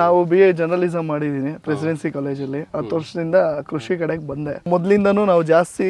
ನಾವು B A journalism ಮಾಡಿದ್ದೀನಿ presidency ಕಾಲೇಜಲ್ಲಿ ಹತ್ತು ವರ್ಷದಿಂದ ಕೃಷಿ ಕಡೆಗೆ ಬಂದೆ. ಮೊದ್ಲಿಂದನೂ ನಾವು ಜಾಸ್ತಿ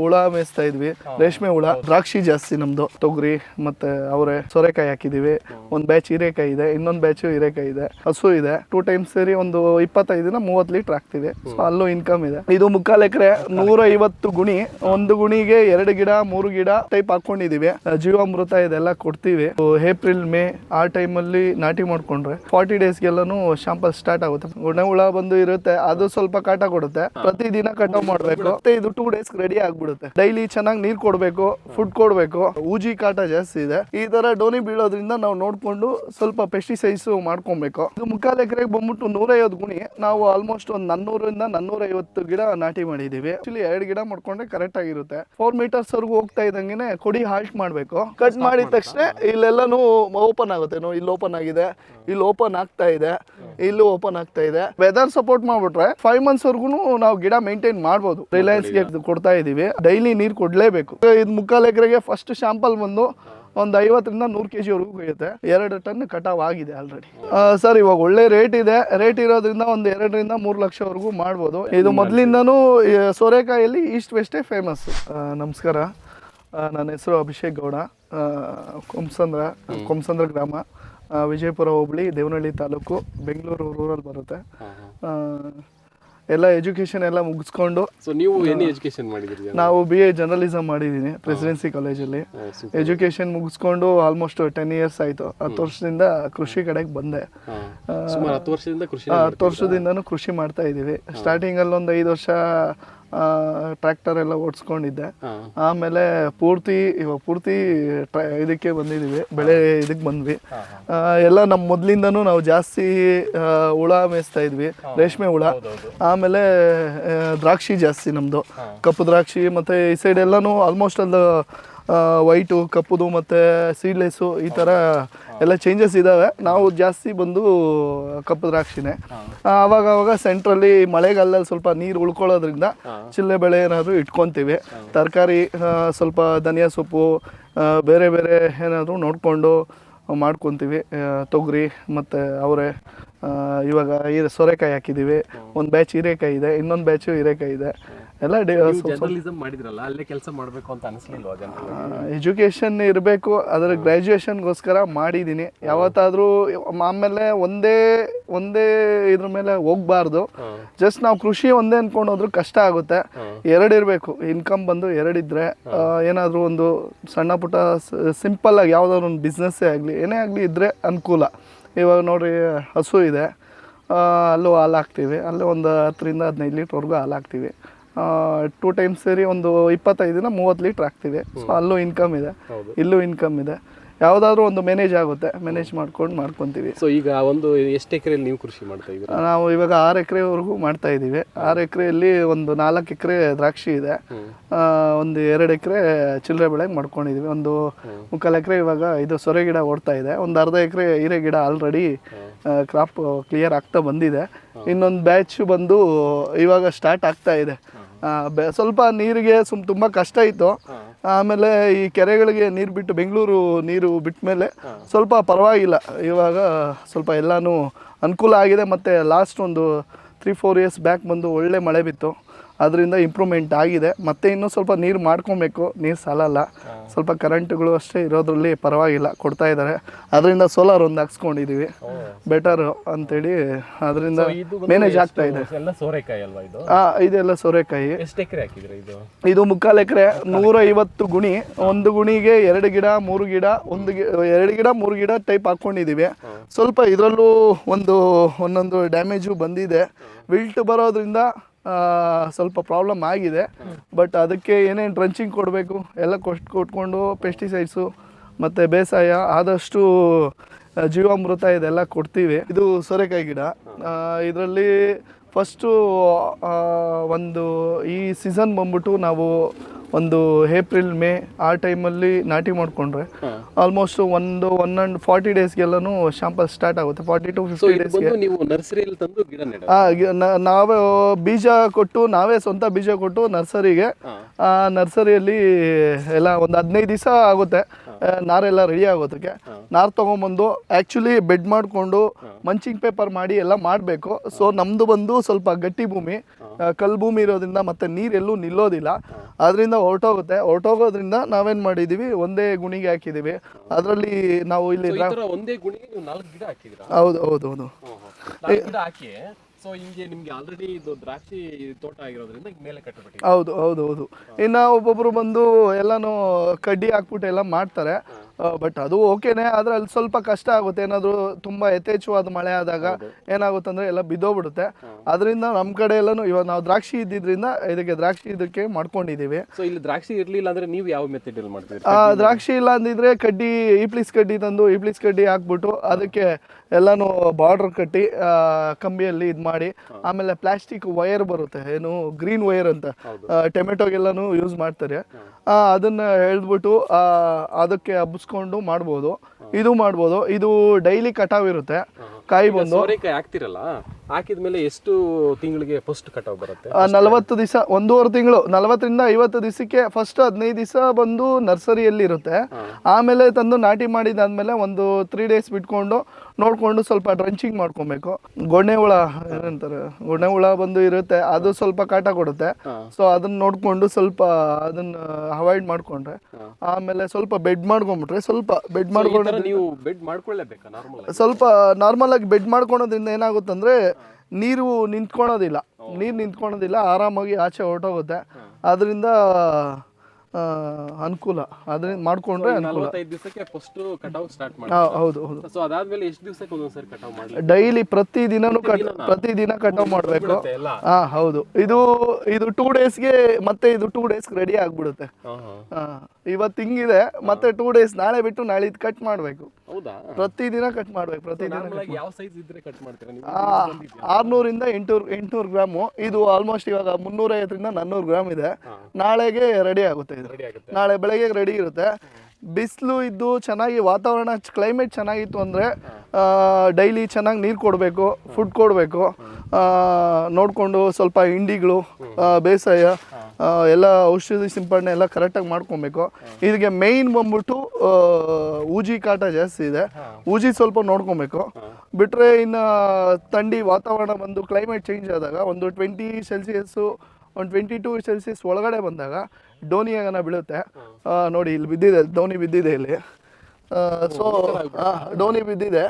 ಹುಳ ಮೇಯಿಸ್ತಾ ಇದ್ವಿ. ರೇಷ್ಮೆ ಹುಳ ದ್ರಾಕ್ಷಿ ಜಾಸ್ತಿ ನಮ್ದು. ತೊಗರಿ ಮತ್ತೆ ಅವರೆ ಸೋರೆಕಾಯಿ ಹಾಕಿದೀವಿ. ಒಂದ್ ಬ್ಯಾಚ್ ಹೀರೆಕಾಯಿ ಇದೆ ಇನ್ನೊಂದ್ ಬ್ಯಾಚ್ ಹೀರೆಕಾಯಿ ಇದೆ. ಹಸು ಇದೆ. ಟೂ ಟೈಮ್ಸ್ ಸೇರಿ ಒಂದು ಇಪ್ಪತ್ತೈದು ದಿನ ಮೂವತ್ತು ಲೀಟರ್ ಹಾಕ್ತಿವಿ. ಸೊ ಅಲ್ಲೂ ಇನ್ಕಮ್ ಇದೆ. ಇದು ಮುಕ್ಕಾಲ್ ಎಕರೆ ನೂರ ಐವತ್ತು ಗುಣಿ ಒಂದು ಗುಣಿಗೆ ಎರಡು ಗಿಡ ಮೂರು ಗಿಡ ಟೈಪ್ ಹಾಕೊಂಡಿದೀವಿ. ಜೀವಾಮೃತ ಇದೆಲ್ಲ ಕೊಡ್ತೀವಿ. ಏಪ್ರಿಲ್ ಮೇ ಆ ಟೈಮಲ್ಲಿ ನಾಟಿ ಮಾಡ್ಕೊಂಡ್ರೆ ಫಾರ್ಟಿ ಡೇಸ್ಗೆಲ್ಲಾನು ಶಾಂಪಲ್ ಸ್ಟಾರ್ಟ್ ಆಗುತ್ತೆ. ಗುಣೆ ಹುಳ ಬಂದು ಇರುತ್ತೆ ಅದು ಸ್ವಲ್ಪ ಕಾಟ ಕೊಡುತ್ತೆ. ಪ್ರತಿದಿನ ಕಟಾವ್ ಮಾಡ್ಬೇಕು. ಮತ್ತೆ ಇದು ಟೂ ಡೇಸ್ ರೆಡಿ ಆಗ್ಬಿಡುತ್ತೆ. ಡೈಲಿ ಚೆನ್ನಾಗಿ ನೀರ್ ಕೊಡ್ಬೇಕು ಫುಡ್ ಕೊಡ್ಬೇಕು. ಊಜಿ ಕಾಟ ಜಾಸ್ತಿ ಇದೆ. ಈ ತರ ಡೋನಿ ಬೀಳೋದ್ರಿಂದ ನಾವು ನೋಡ್ಕೊಂಡು ಸ್ವಲ್ಪ ಪೆಸ್ಟಿಸೈಡ್ಸ್ ಮಾಡ್ಕೊಬೇಕು. ಇದು ಮುಕ್ಕಾಲ್ ಎಕರೆಗೆ ಬಂದ್ಬಿಟ್ಟು ನೂರೈವತ್ತು ಗುಣಿ ನಾವು ಆಲ್ಮೋಸ್ಟ್ ಒಂದ್ ನನ್ನೂರಿಂದ ನನ್ನೂರೈವತ್ತು ಗಿಡ ನಾಟಿ ಮಾಡಿದೀವಿ. ಆಕ್ಚುಲಿ ಎರಡು ಗಿಡ ಮಾಡ್ಕೊಂಡ್ರೆ ಕರೆಕ್ಟ್ ಆಗಿರುತ್ತೆ. ಫೋರ್ ಮೀಟರ್ಸ್ ವರ್ಗು ಹೋಗ್ತಾ ಇದ್ದಂಗೆ ಕೊಡಿ ಹಾಲ್ಟ್ ಮಾಡಬೇಕು. ಕಟ್ ಮಾಡಿದ ತಕ್ಷಣ ಇಲ್ಲೆಲ್ಲಾನು ಓಪನ್ ಆಗುತ್ತೆ. ಇಲ್ಲಿ ಓಪನ್ ಆಗಿದೆ ಇಲ್ಲಿ ಓಪನ್ ಆಗ್ತಾ ಇದೆ ಇಲ್ಲೂ ಓಪನ್ ಆಗ್ತಾ ಇದೆ. ವೆದರ್ ಸಪೋರ್ಟ್ ಮಾಡ್ಬಿಟ್ರೆ ಫೈವ್ ಮಂತ್ಸ್ ವರ್ಗು ನಾವು ಗಿಡ ಮೇಂಟೈನ್ ಮಾಡ್ಬೋದು. ರಿಲಯನ್ಸ್ಗೆ ಕೊಡ್ತಾ ಇದೀವಿ. ಡೈಲಿ ನೀರು ಕೊಡ್ಲೇಬೇಕು. ಇದು ಮುಕ್ಕಾಲ್ ಎಕರೆಗೆ ಫಸ್ಟ್ ಶಾಂಪಲ್ ಬಂದು ಒಂದು ಐವತ್ತರಿಂದ ನೂರು ಕೆ ಜಿವರೆಗೂ ಕೊಯ್ಯುತ್ತೆ. ಎರಡು ಟನ್ ಕಟಾವ್ ಆಗಿದೆ ಆಲ್ರೆಡಿ ಸರ್ ಇವಾಗ ಒಳ್ಳೆ ರೇಟ್ ಇದೆ. ರೇಟ್ ಇರೋದ್ರಿಂದ ಒಂದು ಎರಡರಿಂದ ಮೂರು ಲಕ್ಷವರೆಗೂ ಮಾಡ್ಬೋದು. ಇದು ಮೊದಲಿಂದನೂ ಸೋರೆಕಾಯಲ್ಲಿ ಈಸ್ಟ್ ವೆಸ್ಟೇ ಫೇಮಸ್ ನಮಸ್ಕಾರ. ನನ್ನ ಹೆಸರು ಅಭಿಷೇಕ್ ಗೌಡ. ಕೊಂಸಂದ್ರ ಕೊಂಸಂದ್ರ ಗ್ರಾಮ. ವಿಜಯಪುರ ಹೋಬಳಿ ದೇವನಹಳ್ಳಿ ತಾಲೂಕು ಬೆಂಗಳೂರು ರೂರಲ್ ಬರುತ್ತೆ. ಆ, ಎಲ್ಲ ಎಜುಕೇಶನ್ ಎಲ್ಲ ಮುಗಿಸ್ಕೊಂಡು ಸೊ ನೀವು ಎನಿ ಎಜುಕೇಶನ್ ಮಾಡಿದಿರಿ ನಾವು ಬಿ ಎ ಜರ್ನಲಿಸಮ್ ಮಾಡಿದ್ದೀನಿ ಪ್ರೆಸಿಡೆನ್ಸಿ ಕಾಲೇಜಲ್ಲಿ ಎಜುಕೇಶನ್ ಮುಗಿಸ್ಕೊಂಡು ಆಲ್ಮೋಸ್ಟ್ ಟೆನ್ ಇಯರ್ಸ್ ಆಯಿತು. ಹತ್ತು ವರ್ಷದಿಂದ ಕೃಷಿ ಕಡೆಗೆ ಬಂದೆ. ಸುಮಾರು ಹತ್ತು ವರ್ಷದಿಂದ ಕೃಷಿ ಹತ್ತು ವರ್ಷದಿಂದನೂ ಕೃಷಿ ಮಾಡ್ತಾ ಇದ್ದೀವಿ. ಸ್ಟಾರ್ಟಿಂಗಲ್ಲಿ ಒಂದು ಐದು ವರ್ಷ ಟ್ರ್ಯಾಕ್ಟರ್ ಎಲ್ಲ ಓಡಿಸ್ಕೊಂಡಿದ್ದೆ. ಆಮೇಲೆ ಪೂರ್ತಿ ಇವಾಗ ಪೂರ್ತಿ ಇದಕ್ಕೆ ಬಂದಿದ್ದೀವಿ ಬೆಳೆ ಇದಕ್ಕೆ ಬಂದ್ವಿ. ಎಲ್ಲ ನಮ್ಮ ಮೊದಲಿಂದನೂ ನಾವು ಜಾಸ್ತಿ ಹುಳ ಮೇಯಿಸ್ತಾ ಇದ್ವಿ ರೇಷ್ಮೆ ಹುಳ. ಆಮೇಲೆ ದ್ರಾಕ್ಷಿ ಜಾಸ್ತಿ ನಮ್ಮದು ಕಪ್ಪು ದ್ರಾಕ್ಷಿ ಮತ್ತು ಈ ಸೈಡ್ ಎಲ್ಲನೂ ಆಲ್ಮೋಸ್ಟ್ ಅದು ವೈಟು ಕಪ್ಪುದು ಮತ್ತು ಸೀಡ್ಲೆಸ್ಸು ಈ ಥರ ಎಲ್ಲ ಚೇಂಜಸ್ ಇದ್ದಾವೆ ನಾವು ಜಾಸ್ತಿ ಬಂದು ಕಪ್ಪು ದ್ರಾಕ್ಷಿನೇ. ಆವಾಗ ಅವಾಗ ಸೆಂಟ್ರಲ್ಲಿ ಮಳೆಗಾಲದಲ್ಲಿ ಸ್ವಲ್ಪ ನೀರು ಉಳ್ಕೊಳ್ಳೋದ್ರಿಂದ ಚಿಲ್ಲೆ ಬೆಳೆ ಏನಾದರೂ ಇಟ್ಕೊತೀವಿ. ತರಕಾರಿ ಸ್ವಲ್ಪ ಧನಿಯಾ ಸೊಪ್ಪು ಬೇರೆ ಬೇರೆ ಏನಾದರೂ ನೋಡಿಕೊಂಡು ಮಾಡ್ಕೊತೀವಿ. ತೊಗರಿ ಮತ್ತು ಅವರೆ ಇವಾಗ ಈ ಸೋರೆಕಾಯಿ ಹಾಕಿದ್ದೀವಿ ಒಂದು ಬ್ಯಾಚ್ ಹೀರೆಕಾಯಿ ಇದೆ ಇನ್ನೊಂದು ಬ್ಯಾಚು ಹೀರೆಕಾಯಿ ಇದೆ. ಎಲ್ಲ ಜರ್ನಲಿಸಂ ಮಾಡಿದ್ರಲ್ಲ ಅಲ್ಲೇ ಕೆಲಸ ಮಾಡಬೇಕು ಅಂತ ಅನಿಸ್ಲಿಲ್ವಾ ಎಜುಕೇಷನ್ ಇರಬೇಕು ಅದರ ಗ್ರ್ಯಾಜುಯೇಷನ್ಗೋಸ್ಕರ ಮಾಡಿದ್ದೀನಿ. ಯಾವತ್ತಾದರೂ ಆಮೇಲೆ ಒಂದೇ ಒಂದೇ ಇದ್ರ ಮೇಲೆ ಹೋಗ್ಬಾರ್ದು. ಜಸ್ಟ್ ನಾವು ಕೃಷಿ ಒಂದೇ ಅಂದ್ಕೊಂಡು ಹೋದ್ರೂ ಕಷ್ಟ ಆಗುತ್ತೆ. ಎರಡಿರಬೇಕು ಇನ್ಕಮ್ ಬಂದು ಎರಡಿದ್ರೆ ಏನಾದರೂ ಒಂದು ಸಣ್ಣ ಪುಟ್ಟ ಸಿಂಪಲ್ ಆಗಿ ಯಾವುದಾದ್ರು ಒಂದು ಬಿಸ್ನೆಸ್ಸೇ ಆಗಲಿ ಏನೇ ಆಗಲಿ ಇದ್ದರೆ ಅನುಕೂಲ. ಇವಾಗ ನೋಡಿ ಹಸು ಇದೆ. ಅಲ್ಲೂ ಹಾಲು ಹಾಕ್ತೀವಿ. ಅಲ್ಲೇ ಒಂದು ಹತ್ತರಿಂದ ಹದಿನೈದು ಲೀಟ್ರ್ವರೆಗೂ ಹಾಲು ಹಾಕ್ತೀವಿ. ಟೂ ಟೈಮ್ಸ್ ಸೇರಿ ಒಂದು ಇಪ್ಪತ್ತೈದು ದಿನ ಮೂವತ್ತು ಲೀಟ್ರ್ ಆಗ್ತಿದೆ. ಸೊ ಅಲ್ಲೂ ಇನ್ಕಮ್ ಇದೆ. ಇಲ್ಲೂ ಇನ್ಕಮ್ ಇದೆ. ಯಾವುದಾದ್ರೂ ಒಂದು ಮ್ಯಾನೇಜ್ ಆಗುತ್ತೆ. ಮ್ಯಾನೇಜ್ ಮಾಡ್ಕೊಂಡು ಮಾಡ್ಕೊತೀವಿ. ಸೊ ಈಗ ಒಂದು ಎಷ್ಟು ಎಕರೆಯಲ್ಲಿ ನೀವು ಕೃಷಿ ಮಾಡ್ತಾ ಇದ್ದೀರಾ? ನಾವು ಇವಾಗ ಆರು ಎಕರೆವರೆಗೂ ಮಾಡ್ತಾ ಇದ್ದೀವಿ. ಆರು ಎಕರೆಯಲ್ಲಿ ಒಂದು ನಾಲ್ಕು ಎಕರೆ ದ್ರಾಕ್ಷಿ ಇದೆ. ಒಂದು ಎರಡು ಎಕರೆ ಚಿಲ್ಲರೆ ಬೆಳೆಗೆ ಮಾಡ್ಕೊಂಡಿದ್ದೀವಿ ಒಂದು ಮುಕ್ಕಾಲು ಎಕರೆ ಇವಾಗ ಇದು ಸೊರೆ ಗಿಡ ಓಡ್ತಾ ಇದೆ. ಒಂದು ಅರ್ಧ ಎಕರೆ ಹೀರೆ ಗಿಡ ಆಲ್ರೆಡಿ ಕ್ರಾಪ್ ಕ್ಲಿಯರ್ ಆಗ್ತಾ ಬಂದಿದೆ. ಇನ್ನೊಂದು ಬ್ಯಾಚ್ ಬಂದು ಇವಾಗ ಸ್ಟಾರ್ಟ್ ಆಗ್ತಾ ಇದೆ. ಬೆ- ಸ್ವಲ್ಪ ನೀರಿಗೆ ಸುಮ್ ತುಂಬ ಕಷ್ಟ ಇತ್ತು. ಆಮೇಲೆ ಈ ಕೆರೆಗಳಿಗೆ ನೀರು ಬಿಟ್ಟು ಬೆಂಗಳೂರು ನೀರು ಬಿಟ್ಟ ಮೇಲೆ ಸ್ವಲ್ಪ ಪರವಾಗಿಲ್ಲ. ಇವಾಗ ಸ್ವಲ್ಪ ಎಲ್ಲನೂ ಅನುಕೂಲ ಆಗಿದೆ. ಮತ್ತು ಲಾಸ್ಟ್ ಒಂದು ತ್ರೀ ಫೋರ್ ಇಯರ್ಸ್ ಬ್ಯಾಕ್ ಬಂದು ಒಳ್ಳೆ ಮಳೆ ಬಿತ್ತು. ಅದರಿಂದ ಇಂಪ್ರೂವ್ಮೆಂಟ್ ಆಗಿದೆ. ಮತ್ತೆ ಇನ್ನೂ ಸ್ವಲ್ಪ ನೀರು ಮಾಡ್ಕೊಬೇಕು. ನೀರು ಸಾಲಲ್ಲ. ಸ್ವಲ್ಪ ಕರೆಂಟ್ಗಳು ಅಷ್ಟೇ ಇರೋದ್ರಲ್ಲಿ ಪರವಾಗಿಲ್ಲ ಕೊಡ್ತಾ ಇದ್ದಾರೆ ಅದರಿಂದ ಸೋಲಾರ್ ಒಂದು ಹಾಕ್ಸ್ಕೊಂಡಿದ್ದೀವಿ ಬೆಟರ್ ಅಂತೇಳಿ ಅದರಿಂದ ಮ್ಯಾನೇಜ್ ಆಗ್ತಾ ಇದೆ. ಹಾಂ ಇದೆಲ್ಲ ಸೋರೆಕಾಯಿ. ಇದು? ಮುಕ್ಕಾಲು ಎಕರೆ ನೂರ ಐವತ್ತು ಗುಣಿ. ಒಂದು ಗುಣಿಗೆ ಎರಡು ಗಿಡ ಮೂರು ಗಿಡ ಒಂದು ಎರಡು ಗಿಡ ಮೂರು ಗಿಡ ಟೈಪ್ ಹಾಕ್ಕೊಂಡಿದ್ದೀವಿ ಸ್ವಲ್ಪ ಇದರಲ್ಲೂ ಒಂದು ಒಂದೊಂದು ಡ್ಯಾಮೇಜು ಬಂದಿದೆ. ವಿಲ್ಟ್ ಬರೋದ್ರಿಂದ ಸ್ವಲ್ಪ ಪ್ರಾಬ್ಲಮ್ ಆಗಿದೆ. ಬಟ್ ಅದಕ್ಕೆ ಏನೇನು ಟ್ರಂಚಿಂಗ್ ಕೊಡಬೇಕು? ಎಲ್ಲ ಕೊಟ್ಟು ಕೊಟ್ಕೊಂಡು ಪೆಸ್ಟಿಸೈಡ್ಸು ಮತ್ತು ಬೇಸಾಯ, ಆದಷ್ಟು ಜೀವಾಮೃತ ಇದೆಲ್ಲ ಕೊಡ್ತೀವಿ. ಇದು ಸೋರೆಕಾಯಿ ಗಿಡ. ಇದರಲ್ಲಿ ಫಸ್ಟು ಒಂದು ಈ ಸೀಸನ್ ಬಂದ್ಬಿಟ್ಟು ನಾವು ಒಂದು ಏಪ್ರಿಲ್ ಮೇ ಆ ಟೈಮಲ್ಲಿ ನಾಟಿ ಮಾಡಿಕೊಂಡ್ರೆ ಆಲ್ಮೋಸ್ಟ್ ಒಂದು ಒನ್ ಆ್ಯಂಡ್ ಫಾರ್ಟಿ ಡೇಸ್ಗೆಲ್ಲನೂ ಶಾಂಪಲ್ ಸ್ಟಾರ್ಟ್ ಆಗುತ್ತೆ. ಫಾರ್ಟಿ ಟು ಫಿಫ್ಟಿ ಡೇಸ್ಗೆ ನೀವು ನರ್ಸರಿಯಲ್ಲಿ ತಂದು ಗಿಡ ನಾವೇ ಬೀಜ ಕೊಟ್ಟು ನಾವೇ ಸ್ವಂತ ಬೀಜ ಕೊಟ್ಟು ನರ್ಸರಿಗೆ ಆ ನರ್ಸರಿಯಲ್ಲಿ ಎಲ್ಲ ಒಂದು ಹದಿನೈದು ದಿವಸ ಆಗುತ್ತೆ. ನಾರೆಲ್ಲ ರೆಡಿ ಆಗೋದಕ್ಕೆ. ನಾರು ತೊಗೊಂಬಂದು ಆ್ಯಕ್ಚುಲಿ ಬೆಡ್ ಮಾಡಿಕೊಂಡು ಮಂಚಿಂಗ್ ಪೇಪರ್ ಮಾಡಿ ಎಲ್ಲ ಮಾಡಬೇಕು. ಸೊ ನಮ್ಮದು ಬಂದು ಸ್ವಲ್ಪ ಗಟ್ಟಿ ಭೂಮಿ ಕಲ್ಲು ಭೂಮಿ ಇರೋದ್ರಿಂದ ಮತ್ತೆ ನೀರೆಲ್ಲೂ ನಿಲ್ಲೋದಿಲ್ಲ. ಅದರಿಂದ ಹೊರಟೋಗುತ್ತೆ. ಹೊರಟೋಗೋದ್ರಿಂದ ನಾವೇನ್ ಮಾಡಿದೀವಿ? ಒಂದೇ ಗುಣಿಗೆ ಹಾಕಿದೀವಿ. ಅದರಲ್ಲಿ ನಾವು ಇಲ್ಲಿ So, ಈ ತರ ಒಂದೇ ಗುಣಿಗೆ ನೀವು ನಾಲ್ಕು ಗಿಡ ಹಾಕಿದಿರಾ ಹೌದು ಹೌದು ಹೌದು. ಗಿಡ ಹಾಕಿ ಸೊ ಹಿಂಗೆ ನಿಮ್ಗೆ ಆಲ್ರೆಡಿ ಇದು ದ್ರಾಕ್ಷಿ ತೋಟ ಆಗಿರೋದ್ರಿಂದ ಹಿಂಗ್ ಮೇಲೆ ಕಟ್ಟಬಿಟ್ಟು ಹೌದು ಹೌದು ಹೌದು. ಇನ್ನು ಒಬ್ಬೊಬ್ರು ಬಂದು ಎಲ್ಲಾನು ಕಡ್ಡಿ ಹಾಕ್ಬಿಟ್ಟು ಎಲ್ಲ ಮಾಡ್ತಾರೆ. ಬಟ್ ಅದು ಓಕೆನೆ ಆದ್ರೆ ಅಲ್ಲಿ ಸ್ವಲ್ಪ ಕಷ್ಟ ಆಗುತ್ತೆ. ಏನಾದರೂ ತುಂಬಾ ಯಥೇಚ್ಛವಾದ ಮಳೆ ಆದಾಗ ಏನಾಗುತ್ತೆ ಅಂದ್ರೆ ಎಲ್ಲ ಬಿದ್ದೋಗ್ಬಿಡುತ್ತೆ. ಅದರಿಂದ ನಮ್ಮ ಕಡೆ ಎಲ್ಲಾನು ಇವಾಗ ನಾವು ದ್ರಾಕ್ಷಿ ಇದ್ದಿದ್ರಿಂದ ಇದಕ್ಕೆ ದ್ರಾಕ್ಷಿ ಇದಕ್ಕೆ ಮಾಡ್ಕೊಂಡಿದ್ದೀವಿ ಸೊ ಇಲ್ಲಿ ದ್ರಾಕ್ಷಿ ಇರ್ಲಿಲ್ಲ ಅಂದ್ರೆ ನೀವು ಯಾವ ಮೆಥಡ್ ಆ, ದ್ರಾಕ್ಷಿ ಇಲ್ಲ ಅಂದಿದ್ರೆ ಕಡ್ಡಿ ಈಪ್ಲಿಸ್ ಕಡ್ಡಿ ತಂದು ಈಪ್ಲಿಸ್ ಕಡ್ಡಿ ಹಾಕ್ಬಿಟ್ಟು ಅದಕ್ಕೆ ಎಲ್ಲಾನು ಬಾರ್ಡರ್ ಕಟ್ಟಿ ಕಂಬಿಯಲ್ಲಿ ಇದು ಮಾಡಿ ಆಮೇಲೆ ಪ್ಲಾಸ್ಟಿಕ್ ವೈರ್ ಬರುತ್ತೆ. ಏನು ಗ್ರೀನ್ ವೈರ್ ಅಂತ. ಟೊಮೆಟೊಗೆಲ್ಲಾನು ಯೂಸ್ ಮಾಡ್ತಾರೆ. ಅದನ್ನ ಎಳ್ದ್ಬಿಟ್ಟು ಅದಕ್ಕೆ ಹಬ್ಬಿಸ್ಕೊಂಡು ಮಾಡ್ಬೋದು. ಇದು ಮಾಡ್ಬೋದು. ಇದು ಡೈಲಿ ಕಟಾವ್ ಇರುತ್ತೆ ಕಾಯಿ ಬಂದು ಸೋರೆಕಾಯಿ ಹಾಕ್ತಿರಲ್ಲ ಹಾಕಿದ್ಮೇಲೆ ಎಷ್ಟು ತಿಂಗಳಿಗೆ ಫಸ್ಟ್ ಕಟಾವ್ ಬರುತ್ತೆ? ನಲವತ್ತು ದಿವಸ ಒಂದೂವರೆ ತಿಂಗಳು ನಲವತ್ತರಿಂದ ಐವತ್ತು ದಿವಸಕ್ಕೆ ಫಸ್ಟ್ ಹದಿನೈದು ದಿವಸ ಬಂದು ನರ್ಸರಿಯಲ್ಲಿ ಇರುತ್ತೆ. ಆಮೇಲೆ ತಂದು ನಾಟಿ ಮಾಡಿದಾದ್ಮೇಲೆ ಒಂದು ತ್ರೀ ಡೇಸ್ ಬಿಟ್ಕೊಂಡು ನೋಡಿಕೊಂಡು ಸ್ವಲ್ಪ ಡ್ರಂಚಿಂಗ್ ಮಾಡ್ಕೊಬೇಕು. ಗೊಣ್ಣೆ ಹುಳ ಏನಂತಾರೆ ಗೊಣ್ಣೆ ಹುಳ ಬಂದು ಇರುತ್ತೆ ಅದು ಸ್ವಲ್ಪ ಕಾಟ ಕೊಡುತ್ತೆ. ಸೊ ಅದನ್ನ ನೋಡಿಕೊಂಡು ಸ್ವಲ್ಪ ಅದನ್ನ ಅವಾಯ್ಡ್ ಮಾಡ್ಕೊಂಡ್ರೆ ಆಮೇಲೆ ಸ್ವಲ್ಪ ಬೆಡ್ ಮಾಡ್ಕೊಂಡ್ಬಿಟ್ರೆ ಸ್ವಲ್ಪ ಬೆಡ್ ಮಾಡ್ಕೊಂಡ್ರೆ ಮಾಡ್ಕೊಂಡು ನೀವು ಬೆಡ್ ಮಾಡ್ಕೊಳ್ಳೇಬೇಕಾ ಸ್ವಲ್ಪ ನಾರ್ಮಲ್ ಆಗಿ ಬೆಡ್ ಮಾಡ್ಕೊಳೋದ್ರಿಂದ ಏನಾಗುತ್ತಂದ್ರೆ ನೀರು ನಿಂತ್ಕೊಳೋದಿಲ್ಲ. ನೀರು ನಿಂತ್ಕೊಳೋದಿಲ್ಲ ಆರಾಮಾಗಿ ಆಚೆ ಹೊರಟೋಗುತ್ತೆ. ಅದರಿಂದ ಅನುಕೂಲ. ಆದ್ರೆ ಮಾಡ್ಕೊಂಡ್ರೆ ಅನುಕೂಲ. ನಲವತ್ತೈದು ದಿವಸಕ್ಕೆ ಫಸ್ಟ್ ಕಟಾವ್ ಸ್ಟಾರ್ಟ್ ಮಾಡಿ ಹೌದು ಹೌದು. ಸೊ ಅದಾದ್ಮೇಲೆ ಎಷ್ಟು ದಿವಸಕ್ಕೆ ಒಂದೊಂದ್ಸರಿ ಕಟಾವ್ ಮಾಡ್ಲಿ ಡೈಲಿ ಪ್ರತಿ ದಿನನೂ ಕಟ್ ಪ್ರತಿ ದಿನ ಕಟಾವ್ ಮಾಡಬೇಕು. ಹಾ ಹೌದು. ಇದು ಇದು ಟೂ ಡೇಸ್ಗೆ ಮತ್ತೆ ಇದು ಟೂ ಡೇಸ್ ರೆಡಿ ಆಗ್ಬಿಡುತ್ತೆ. ಇವತ್ತು ಹಿಂಗಿದೆ ಮತ್ತೆ ಟೂ ಡೇಸ್ ನಾಳೆ ಬಿಟ್ಟು ನಾಳೆ ಇದು ಕಟ್ ಮಾಡಬೇಕು. ಹೌದಾ? ಪ್ರತಿ ದಿನ ಕಟ್ ಮಾಡ್ಬೇಕು ಪ್ರತಿ ದಿನ ಯಾವ ಸೈಜ್ ಇದ್ರೆ ಕಟ್ ಮಾಡ್ತೀರಾ ನೀವು? ಆರ್ನೂರಿಂದ ಎಂಟುನೂರು ಎಂಟುನೂರು ಗ್ರಾಮು. ಇದು ಆಲ್ಮೋಸ್ಟ್ ಇವಾಗ ಮುನ್ನೂರೈವತ್ತರಿಂದ ನಾನ್ನೂರು ಗ್ರಾಮ್ ಇದೆ. ನಾಳೆಗೆ ರೆಡಿ ಆಗುತ್ತೆ ಇದು. ನಾಳೆ ಬೆಳಗ್ಗೆ ರೆಡಿ ಇರುತ್ತೆ. ಬಿಸಿಲು ಇದ್ದು ಚೆನ್ನಾಗಿ ವಾತಾವರಣ ಕ್ಲೈಮೇಟ್ ಚೆನ್ನಾಗಿತ್ತು ಅಂದರೆ ಡೈಲಿ ಚೆನ್ನಾಗಿ ನೀರು ಕೊಡಬೇಕು ಫುಡ್ ಕೊಡಬೇಕು. ನೋಡಿಕೊಂಡು ಸ್ವಲ್ಪ ಹಿಂಡಿಗಳು ಬೇಸಾಯ ಎಲ್ಲ ಔಷಧಿ ಸಿಂಪಡಣೆ ಎಲ್ಲ ಕರೆಕ್ಟಾಗಿ ಮಾಡ್ಕೊಬೇಕು. ಇದಕ್ಕೆ ಮೇಯ್ನ್ ಬಂದ್ಬಿಟ್ಟು ಊಜಿ ಕಾಟ ಜಾಸ್ತಿ ಇದೆ. ಊಜಿ ಸ್ವಲ್ಪ ನೋಡ್ಕೊಬೇಕು. ಬಿಟ್ಟರೆ ಇನ್ನು ಥಂಡಿ ವಾತಾವರಣ ಬಂದು ಕ್ಲೈಮೇಟ್ ಚೇಂಜ್ ಆದಾಗ ಒಂದು ಟ್ವೆಂಟಿ ಸೆಲ್ಸಿಯಸ್ಸು ಒಂದು ಟ್ವೆಂಟಿ ಟೂ ಸೆಲ್ಸಿಯಸ್ ಒಳಗಡೆ ಬಂದಾಗ ಡೋನಿ ಆಗನ ಬೀಳುತ್ತೆ ನೋಡಿ ಇಲ್ಲಿ ಬಿದ್ದಿದೆ ಡೋನಿ ಬಿದ್ದಿದೆ ಇಲ್ಲಿ. ಸೊ ಡೋನಿ ಬಿದ್ದಿದೆ.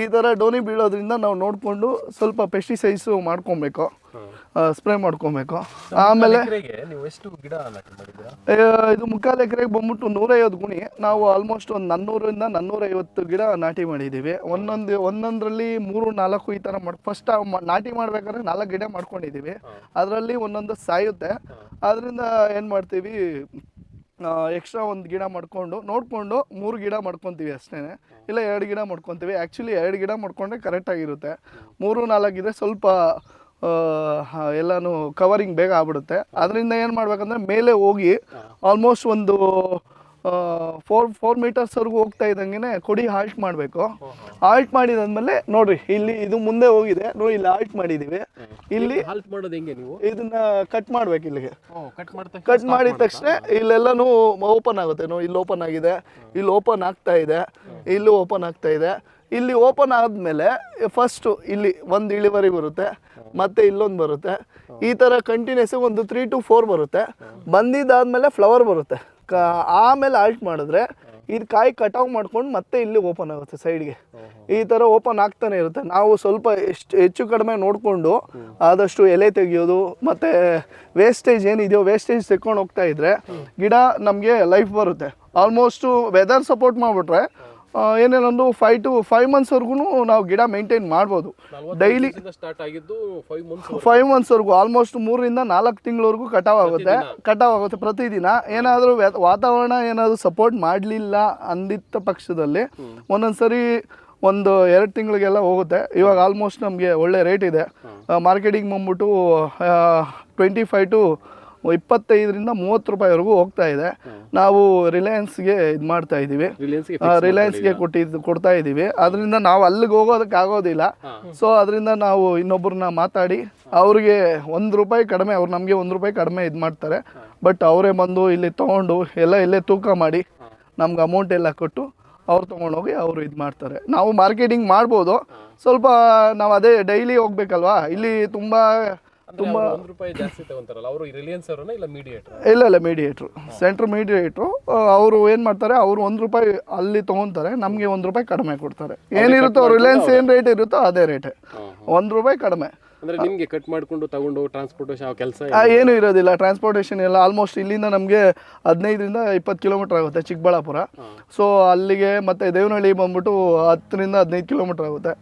ಈ ಥರ ಡೋನಿ ಬೀಳೋದ್ರಿಂದ ನಾವು ನೋಡಿಕೊಂಡು ಸ್ವಲ್ಪ ಪೆಸ್ಟಿಸೈಡ್ಸು ಮಾಡ್ಕೊಬೇಕು. ಸ್ಪ್ರೇ ಮಾಡ್ಕೊಬೇಕು. ಆಮೇಲೆ ಇದು ಮುಕ್ಕಾಲು ಎಕರೆಗೆ ಬಂದ್ಬಿಟ್ಟು ನೂರೈವತ್ತು ಗುಣಿ. ನಾವು ಆಲ್ಮೋಸ್ಟ್ ಒಂದು ನನ್ನೂರಿಂದ ನಾನ್ನೂರೈವತ್ತು ಗಿಡ ನಾಟಿ ಮಾಡಿದ್ದೀವಿ ಒಂದೊಂದು ಒಂದೊಂದರಲ್ಲಿ ಮೂರು ನಾಲ್ಕು ಈ ಥರ ಮಾಡಿ ಫಸ್ಟ್ ನಾಟಿ ಮಾಡ್ಬೇಕಾದ್ರೆ ನಾಲ್ಕು ಗಿಡ ಮಾಡ್ಕೊಂಡಿದ್ದೀವಿ ಅದರಲ್ಲಿ ಒಂದೊಂದು ಸಾಯುತ್ತೆ. ಅದರಿಂದ ಏನು ಮಾಡ್ತೀವಿ ಎಕ್ಸ್ಟ್ರಾ ಒಂದು ಗಿಡ ಮಾಡ್ಕೊಂಡು ನೋಡಿಕೊಂಡು ಮೂರು ಗಿಡ ಮಾಡ್ಕೊತೀವಿ ಅಷ್ಟೇ ಇಲ್ಲ ಎರಡು ಗಿಡ ಮಾಡ್ಕೊತೀವಿ. ಆ್ಯಕ್ಚುಲಿ ಎರಡು ಗಿಡ ಮಾಡ್ಕೊಂಡ್ರೆ ಕರೆಕ್ಟಾಗಿರುತ್ತೆ ಮೂರು ನಾಲ್ಕಿದ್ರೆ ಸ್ವಲ್ಪ ಎಲ್ಲನೂ ಎಲ್ಲಾನು ಕವರಿಂಗ್ ಬೇಗ ಆಗ್ಬಿಡುತ್ತೆ. ಅದರಿಂದ ಏನು ಮಾಡಬೇಕಂದ್ರೆ ಮೇಲೆ ಹೋಗಿ ಆಲ್ಮೋಸ್ಟ್ ಒಂದು ಫೋರ್ ಫೋರ್ ಮೀಟರ್ಸ್ವರೆಗೂ ಹೋಗ್ತಾ ಇದ್ದಂಗೆ ಕೊಡಿ ಹಾಲ್ಟ್ ಮಾಡಬೇಕು. ಹಾಲ್ಟ್ ಮಾಡಿದಾದ್ಮೇಲೆ ನೋಡ್ರಿ ಇಲ್ಲಿ ಇದು ಮುಂದೆ ಹೋಗಿದೆ. ನೋಡಿ ಇಲ್ಲಿ ಹಾಲ್ಟ್ ಮಾಡಿದ್ದೀವಿ ಇಲ್ಲಿ ಹಾಲ್ಟ್ ಮಾಡೋದು ಹೆಂಗೆ ನೀವು? ಇದನ್ನ ಕಟ್ ಮಾಡ್ಬೇಕು ಇಲ್ಲಿಗೆ. ಕಟ್ ಮಾಡಿದ ತಕ್ಷಣ ಇಲ್ಲೆಲ್ಲನೂ ಓಪನ್ ಆಗುತ್ತೆ. ನೋ ಇಲ್ಲಿ ಓಪನ್ ಆಗಿದೆ. ಇಲ್ಲಿ ಓಪನ್ ಆಗ್ತಾ ಇದೆ. ಇಲ್ಲೂ ಓಪನ್ ಆಗ್ತಾ ಇದೆ. ಇಲ್ಲಿ ಓಪನ್ ಆದಮೇಲೆ ಫಸ್ಟು ಇಲ್ಲಿ ಒಂದು ಇಳುವರಿ ಬರುತ್ತೆ. ಮತ್ತೆ ಇಲ್ಲೊಂದು ಬರುತ್ತೆ. ಈ ಥರ ಕಂಟಿನ್ಯೂಸ್ ಒಂದು ತ್ರೀ ಟು ಫೋರ್ ಬರುತ್ತೆ. ಬಂದಿದ್ದಾದ್ಮೇಲೆ ಫ್ಲವರ್ ಬರುತ್ತೆ. ಆಮೇಲೆ ಆಲ್ಟ್ ಮಾಡಿದ್ರೆ ಇದು ಕಾಯಿ ಕಟಾವ್ ಮಾಡ್ಕೊಂಡು ಮತ್ತೆ ಇಲ್ಲಿ ಓಪನ್ ಆಗುತ್ತೆ ಸೈಡ್ಗೆ. ಈ ಥರ ಓಪನ್ ಆಗ್ತಾನೆ ಇರುತ್ತೆ. ನಾವು ಸ್ವಲ್ಪ ಎಷ್ಟು ಹೆಚ್ಚು ಕಡಿಮೆ ನೋಡಿಕೊಂಡು ಆದಷ್ಟು ಎಲೆ ತೆಗೆಯೋದು ಮತ್ತು ವೇಸ್ಟೇಜ್ ಏನಿದೆಯೋ ವೇಸ್ಟೇಜ್ ತೆಕ್ಕೊಂಡು ಹೋಗ್ತಾ ಇದ್ರೆ ಗಿಡ ನಮಗೆ ಲೈಫ್ ಬರುತ್ತೆ. ಆಲ್ಮೋಸ್ಟು ವೆದರ್ ಸಪೋರ್ಟ್ ಮಾಡಿಬಿಟ್ರೆ ಏನೇನೊಂದು ಫೈವ್ ಟು ಫೈವ್ ಮಂತ್ಸ್ವರೆಗೂ ನಾವು ಗಿಡ ಮೇಂಟೈನ್ ಮಾಡ್ಬೋದು. ಡೈಲಿ ಸ್ಟಾರ್ಟ್ ಆಗಿದ್ದು ಫೈವ್ ಮಂತ್ಸ್ ಫೈವ್ ಮಂತ್ಸ್ವರೆಗೂ ಆಲ್ಮೋಸ್ಟ್ ಮೂರರಿಂದ ನಾಲ್ಕು ತಿಂಗಳವರೆಗೂ ಕಟಾವ್ ಆಗುತ್ತೆ. ಕಟಾವ್ ಆಗುತ್ತೆ ಪ್ರತಿದಿನ. ಏನಾದರೂ ವಾತಾವರಣ ಏನಾದರೂ ಸಪೋರ್ಟ್ ಮಾಡಲಿಲ್ಲ ಅಂದಿದ್ದ ಪಕ್ಷದಲ್ಲಿ ಒಂದೊಂದ್ಸರಿ ಒಂದು ಎರಡು ತಿಂಗಳಿಗೆಲ್ಲ ಹೋಗುತ್ತೆ. ಇವಾಗ ಆಲ್ಮೋಸ್ಟ್ ನಮಗೆ ಒಳ್ಳೆ ರೇಟ್ ಇದೆ. ಮಾರ್ಕೆಟಿಂಗ್ ಬಂದ್ಬಿಟ್ಟು ಟ್ವೆಂಟಿ ಫೈವ್ ಟು ಇಪ್ಪತ್ತೈದರಿಂದ ಮೂವತ್ತು ರೂಪಾಯಿವರೆಗೂ ಹೋಗ್ತಾ ಇದೆ. ನಾವು ರಿಲಯನ್ಸ್ಗೆ ಇದು ಮಾಡ್ತಾ ಇದ್ದೀವಿ ರಿಲಯನ್ಸ್ಗೆ ಕೊಟ್ಟಿದ್ದು ಕೊಡ್ತಾ ಇದ್ದೀವಿ ಅದರಿಂದ ನಾವು ಅಲ್ಲಿಗೆ ಹೋಗೋದಕ್ಕೆ ಆಗೋದಿಲ್ಲ. ಸೊ ಅದರಿಂದ ನಾವು ಇನ್ನೊಬ್ಬರನ್ನ ಮಾತಾಡಿ ಅವ್ರಿಗೆ ಒಂದು ರೂಪಾಯಿ ಕಡಿಮೆ ಅವ್ರು ನಮಗೆ ಒಂದು ರೂಪಾಯಿ ಕಡಿಮೆ ಇದು ಮಾಡ್ತಾರೆ. ಬಟ್ ಅವರೇ ಬಂದು ಇಲ್ಲಿ ತೊಗೊಂಡು ಎಲ್ಲ ಇಲ್ಲೇ ತೂಕ ಮಾಡಿ ನಮ್ಗೆ ಅಮೌಂಟ್ ಎಲ್ಲ ಕೊಟ್ಟು ಅವ್ರು ತೊಗೊಂಡೋಗಿ ಅವರು ಇದು ಮಾಡ್ತಾರೆ. ನಾವು ಮಾರ್ಕೆಟಿಂಗ್ ಮಾಡ್ಬೋದು. ಸ್ವಲ್ಪ ನಾವು ಅದೇ ಡೈಲಿ ಹೋಗ್ಬೇಕಲ್ವಾ? ಇಲ್ಲಿ ತುಂಬ ಅವ್ರು ರೂಪಾಯಿ ಜಾಸ್ತಿ ತಗೊಂತಾರಲ್ಲ ಅವರು ರಿಲಯನ್ಸ್ ಅವರನ್ನ ಇಲ್ಲ ಮೀಡಿಯೇಟರ್ ಇಲ್ಲ ಇಲ್ಲ ಮೀಡಿಯೇಟ್ರು ಸೆಂಟ್ರ್ ಮೀಡಿಯೇಟ್ರು ಅವರು ಏನು ಮಾಡ್ತಾರೆ ಅವರು ಒಂದು ರೂಪಾಯಿ ಅಲ್ಲಿ ತಗೊಂತಾರೆ ನಮಗೆ ಒಂದು ರೂಪಾಯಿ ಕಡಿಮೆ ಕೊಡ್ತಾರೆ. ಏನಿರುತ್ತೋ ರಿಲಯನ್ಸ್ ಏನು ರೇಟ್ ಇರುತ್ತೋ ಅದೇ ರೇಟೇ ಒಂದು ರೂಪಾಯಿ ಕಡಿಮೆ. ಅಂದ್ರೆ ನಿಮಗೆ ಕಟ್ ಮಾಡ್ಕೊಂಡು ತಗೊಂಡು ಟ್ರಾನ್ಸ್ಪೋರ್ಟೇಷನ್ ಕೆಲಸ ಏನು? ಇರೋದಿಲ್ಲ. ಟ್ರಾನ್ಸ್ಪೋರ್ಟೇಷನ್ ಎಲ್ಲ ಆಲ್ಮೋಸ್ಟ್ ಇಲ್ಲಿಂದ ನಮಗೆ ಹದಿನೈದರಿಂದ ಇಪ್ಪತ್ತು ಕಿಲೋಮೀಟರ್ ಆಗುತ್ತೆ ಚಿಕ್ಕಬಳ್ಳಾಪುರ. ಸೊ ಅಲ್ಲಿಗೆ ಮತ್ತೆ ದೇವನಹಳ್ಳಿ ಬಂದ್ಬಿಟ್ಟು ಹತ್ತರಿಂದ ಹದಿನೈದು ಕಿಲೋಮೀಟರ್ ಆಗುತ್ತೆ.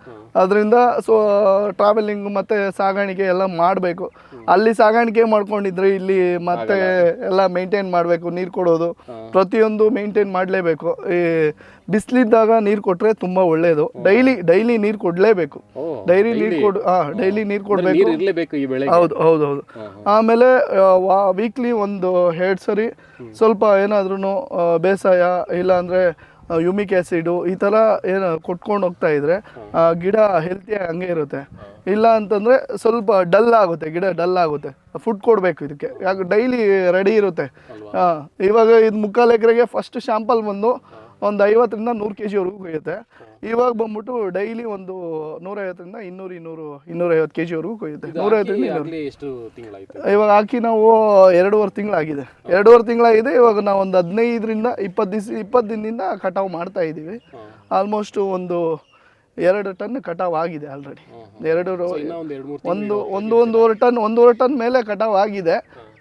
ಅದರಿಂದ ಸೊ ಟ್ರಾವೆಲಿಂಗ್ ಮತ್ತೆ ಸಾಗಾಣಿಕೆ ಎಲ್ಲ ಮಾಡಬೇಕು. ಅಲ್ಲಿ ಸಾಗಾಣಿಕೆ ಮಾಡ್ಕೊಂಡಿದ್ರೆ ಇಲ್ಲಿ ಮತ್ತೆ ಎಲ್ಲ ಮೇಂಟೈನ್ ಮಾಡಬೇಕು ನೀರು ಕೊಡೋದು. ಪ್ರತಿಯೊಂದು ಮೇಂಟೈನ್ ಮಾಡಲೇಬೇಕು. ಈ ಬಿಸಿಲಿದ್ದಾಗ ನೀರು ಕೊಟ್ಟರೆ ತುಂಬ ಒಳ್ಳೆಯದು ಡೈಲಿ ಡೈಲಿ ನೀರು ಕೊಡಲೇಬೇಕು. ಡೈಲಿ ನೀರು ಕೊಡು ಹಾಂ ಡೈಲಿ ನೀರು ಕೊಡಬೇಕು. ಹೌದು ಹೌದು ಹೌದು. ಆಮೇಲೆ ವೀಕ್ಲಿ ಒಂದು ಎರಡು ಸರಿ ಸ್ವಲ್ಪ ಏನಾದ್ರೂ ಬೇಸಾಯ ಇಲ್ಲಾಂದರೆ ಯುಮಿಕ್ ಆ್ಯಸಿಡು ಈ ಥರ ಏನು ಕೊಟ್ಕೊಂಡು ಹೋಗ್ತಾ ಇದ್ರೆ ಗಿಡ ಹೆಲ್ತಿಯಾಗಿ ಹಂಗೆ ಇರುತ್ತೆ. ಇಲ್ಲ ಅಂತಂದರೆ ಸ್ವಲ್ಪ ಡಲ್ ಆಗುತ್ತೆ ಗಿಡ ಡಲ್ ಆಗುತ್ತೆ. ಫುಡ್ ಕೊಡಬೇಕು ಇದಕ್ಕೆ. ಯಾಕೆ ಡೈಲಿ ರೆಡಿ ಇರುತ್ತೆ. ಇವಾಗ ಇದು ಮುಕ್ಕಾಲು ಎಕರೆಗೆ ಫಸ್ಟ್ ಶಾಂಪಲ್ ಬಂದು ಒಂದು ಐವತ್ತರಿಂದ ನೂರು ಕೆ ಜಿವರೆಗೂ ಕೊಯ್ಯುತ್ತೆ. ಇವಾಗ ಬಂದ್ಬಿಟ್ಟು ಡೈಲಿ ಒಂದು ನೂರೈವತ್ತರಿಂದ ಇನ್ನೂರು ಇನ್ನೂರು ಇನ್ನೂರೈವತ್ತು ಕೆ ಜಿವರೆಗೂ ಕೊಯ್ಯುತ್ತೆ ನೂರೈವತ್ತರಿಂದ ಇನ್ನೂರು. ಆಗ್ಲಿ ಎಷ್ಟು ತಿಂಗಳಾಯ್ತು? ಇವಾಗ ಹಾಕಿ ನಾವು ಎರಡೂವರೆ ತಿಂಗಳಾಗಿದೆ. ಎರಡೂವರೆ ತಿಂಗಳಾಗಿದೆ ಇವಾಗ ನಾವು ಒಂದು ಹದಿನೈದರಿಂದ ಇಪ್ಪತ್ತು ದಿವಸ ಇಪ್ಪತ್ತು ದಿನದಿಂದ ಕಟಾವು ಮಾಡ್ತಾ ಇದ್ದೀವಿ. ಆಲ್ಮೋಸ್ಟ್ ಒಂದು ಎರಡು ಟನ್ ಕಟಾವ್ ಆಗಿದೆ ಆಲ್ರೆಡಿ ಎರಡು ಒಂದು ಒಂದು ಒಂದೂವರೆ ಟನ್ ಒಂದೂವರೆ ಟನ್ ಮೇಲೆ ಕಟಾವ್ ಆಗಿದೆ.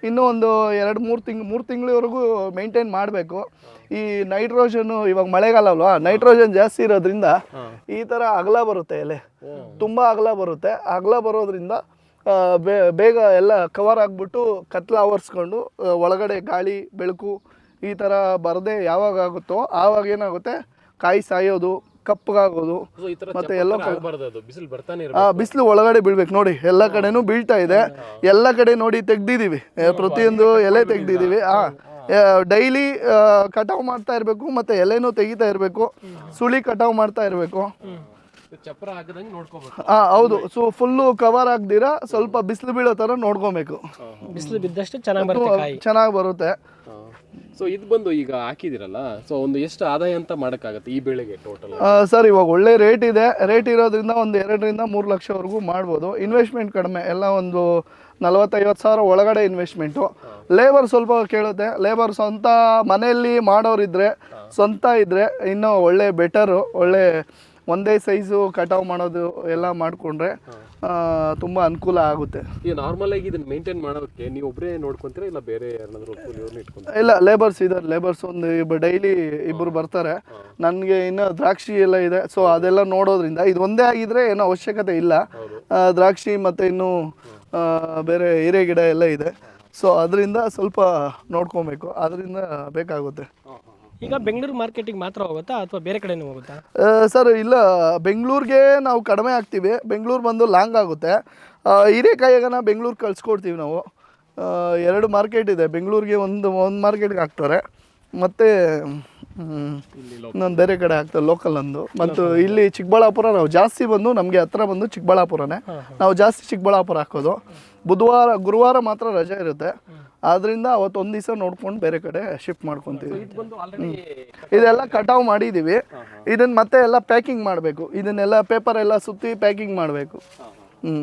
ಇನ್ನೂ ಒಂದು ಎರಡು ಮೂರು ತಿಂಗ್, ಮೂರು ತಿಂಗಳವರೆಗೂ ಮೇಂಟೈನ್ ಮಾಡಬೇಕು. ಈ ನೈಟ್ರೋಜನು ಇವಾಗ ಮಳೆಗಾಲ ಅಲ್ವಾ ನೈಟ್ರೋಜನ್ ಜಾಸ್ತಿ ಇರೋದ್ರಿಂದ ಈ ಥರ ಅಗಲ ಬರುತ್ತೆ ಎಲೆ. ತುಂಬ ಅಗಲ ಬರುತ್ತೆ. ಅಗಲ ಬರೋದ್ರಿಂದ ಬೇಗ ಎಲ್ಲ ಕವರ್ ಆಗಿಬಿಟ್ಟು ಕತ್ಲ ಆವರಿಸ್ಕೊಂಡು ಒಳಗಡೆ ಗಾಳಿ, ಬೆಳಕು ಈ ಥರ ಬರದೆ ಯಾವಾಗ ಆಗುತ್ತೋ ಆವಾಗ ಏನಾಗುತ್ತೆ, ಕಾಯಿ ಸಾಯೋದು ಕಪ್ಪಗಾಗೋದು ಮತ್ತೆ ಎಲ್ಲೋ ಬಿಸಿಲು ಬರ್ತಾನೆ ಬಿಸಿಲು ಒಳಗಡೆ ಬೀಳ್ಬೇಕು. ನೋಡಿ ಎಲ್ಲ ಕಡೆನೂ ಬೀಳ್ತಾ ಇದೆ. ಎಲ್ಲ ಕಡೆ ನೋಡಿ ತೆಗ್ದಿದೀವಿ. ಪ್ರತಿಯೊಂದು ಎಲೆ ತೆಗ್ದಿದೀವಿ. ಆ ಡೈಲಿ ಕಟಾವು ಮಾಡ್ತಾ ಇರಬೇಕು ಮತ್ತೆ ಎಲೆನೂ ತೆಗಿತಾ ಇರಬೇಕು. ಸುಳಿ ಕಟಾವು ಮಾಡ್ತಾ ಇರಬೇಕು. ಆ ಹೌದು. ಸೊ ಫುಲ್ಲು ಕವರ್ ಆಗ್ದಿರಾ ಸ್ವಲ್ಪ ಬಿಸಿಲು ಬೀಳೋ ತರ ನೋಡ್ಕೋಬೇಕು. ಬಿಸಿಲು ಬಿದ್ದಷ್ಟು ಚೆನ್ನಾಗಿ ಚೆನ್ನಾಗಿ ಬರುತ್ತೆ. ಸೊ ಇದು ಬಂದು ಈಗ ಹಾಕಿದಿರಲ್ಲ ಸೊ ಒಂದು ಎಷ್ಟು ಆದಾಯ ಅಂತ ಮಾಡೋಕ್ಕಾಗತ್ತೆ ಈ ಬೆಳೆಗೆ ಟೋಟಲ್ ಸರ್ ಇವಾಗ ಒಳ್ಳೆ ರೇಟ್ ಇದೆ. ರೇಟ್ ಇರೋದ್ರಿಂದ ಒಂದು ಎರಡರಿಂದ ಮೂರು ಲಕ್ಷವರೆಗೂ ಮಾಡ್ಬೋದು. ಇನ್ವೆಸ್ಟ್ಮೆಂಟ್ ಕಡಿಮೆ. ಎಲ್ಲ ಒಂದು ನಲವತ್ತೈವತ್ತು ಸಾವಿರ ಒಳಗಡೆ ಇನ್ವೆಸ್ಟ್ಮೆಂಟು ಲೇಬರ್ ಸ್ವಲ್ಪ ಕೇಳುತ್ತೆ. ಲೇಬರ್ ಸ್ವಂತ ಮನೆಯಲ್ಲಿ ಮಾಡೋರಿದ್ರೆ ಸ್ವಂತ ಇದ್ದರೆ ಇನ್ನೂ ಒಳ್ಳೆ ಬೆಟರು ಒಳ್ಳೆ ಒಂದೇ ಸೈಜು ಕಟಾವು ಮಾಡೋದು ಎಲ್ಲ ಮಾಡಿಕೊಂಡ್ರೆ ತುಂಬ ಅನುಕೂಲ ಆಗುತ್ತೆ. ಈಗ ನಾರ್ಮಲ್ ಆಗಿ ಇದನ್ನ ಮೇಂಟೈನ್ ಮಾಡೋಕ್ಕೆ ನೀವು ಒಬ್ಬರೇ ನೋಡ್ಕೊಂತೀರಾ ಇಲ್ಲ ಬೇರೆ ಯಾರನ್ನಾದ್ರೂ ಇಲ್ಲ ಲೇಬರ್ಸ್ ಇದ್ದಾರೆ ಲೇಬರ್ಸ್ ಒಂದು ಇಬ್ಬರು ಡೈಲಿ ಇಬ್ಬರು ಬರ್ತಾರೆ. ನನಗೆ ಇನ್ನು ದ್ರಾಕ್ಷಿ ಎಲ್ಲ ಇದೆ ಸೊ ಅದೆಲ್ಲ ನೋಡೋದ್ರಿಂದ ಇದು ಒಂದೇ ಆಗಿದ್ರೆ ಏನೋ ಅವಶ್ಯಕತೆ ಇಲ್ಲ. ದ್ರಾಕ್ಷಿ ಮತ್ತು ಇನ್ನು ಬೇರೆ ಹೀರೆ ಗಿಡ ಎಲ್ಲ ಇದೆ. ಸೊ ಅದರಿಂದ ಸ್ವಲ್ಪ ನೋಡ್ಕೊಬೇಕು ಅದರಿಂದ ಬೇಕಾಗುತ್ತೆ. ಈಗ ಬೆಂಗಳೂರು ಮಾರ್ಕೆಟಿಗೆ ಮಾತ್ರ ಹೋಗುತ್ತಾ ಅಥವಾ ಬೇರೆ ಕಡೆನೂ ಹೋಗುತ್ತಾ? ಸರ್ ಇಲ್ಲ. ಬೆಂಗಳೂರಿಗೆ ನಾವು ಕಡಿಮೆ ಆಗ್ತೀವಿ. ಬೆಂಗಳೂರು ಬಂದು ಲಾಂಗ್ ಆಗುತ್ತೆ. ಆ, ಹೀರೆಕಾಯಿಗನ ಬೆಂಗಳೂರು ಕಳ್ಸ್ಕೊಡ್ತೀವಿ ನಾವು. ಆ, ಎರಡು ಮಾರ್ಕೆಟ್ ಇದೆ. ಬೆಂಗಳೂರಿಗೆ ಒಂದು ಒಂದು ಮಾರ್ಕೆಟ್ಗೆ ಹಾಕ್ತಾರೆ. ಮತ್ತು ನಾನು ಬೇರೆ ಕಡೆ ಹಾಕ್ತಾರೆ ಲೋಕಲ್ ಅಂದು ಮತ್ತು ಇಲ್ಲಿ ಚಿಕ್ಕಬಳ್ಳಾಪುರ ನಾವು ಜಾಸ್ತಿ ಬಂದು ನಮಗೆ ಹತ್ರ ಬಂದು ಚಿಕ್ಕಬಳ್ಳಾಪುರನೇ. ನಾವು ಜಾಸ್ತಿ ಚಿಕ್ಕಬಳ್ಳಾಪುರ ಹಾಕೋದು. ಬುಧವಾರ ಗುರುವಾರ ಮಾತ್ರ ರಜೆ ಇರುತ್ತೆ. ಆದ್ದರಿಂದ ಅವತ್ತು ಒಂದು ದಿವಸ ನೋಡ್ಕೊಂಡು ಬೇರೆ ಕಡೆ ಶಿಫ್ಟ್ ಮಾಡ್ಕೊತೀವಿ. ಇದೆಲ್ಲ ಕಟಾವು ಮಾಡಿದ್ದೀವಿ ಇದನ್ನ ಮತ್ತೆ ಎಲ್ಲ ಪ್ಯಾಕಿಂಗ್ ಮಾಡಬೇಕು. ಇದನ್ನೆಲ್ಲ ಪೇಪರ್ ಎಲ್ಲ ಸುತ್ತಿ ಪ್ಯಾಕಿಂಗ್ ಮಾಡಬೇಕು. ಹ್ಞೂ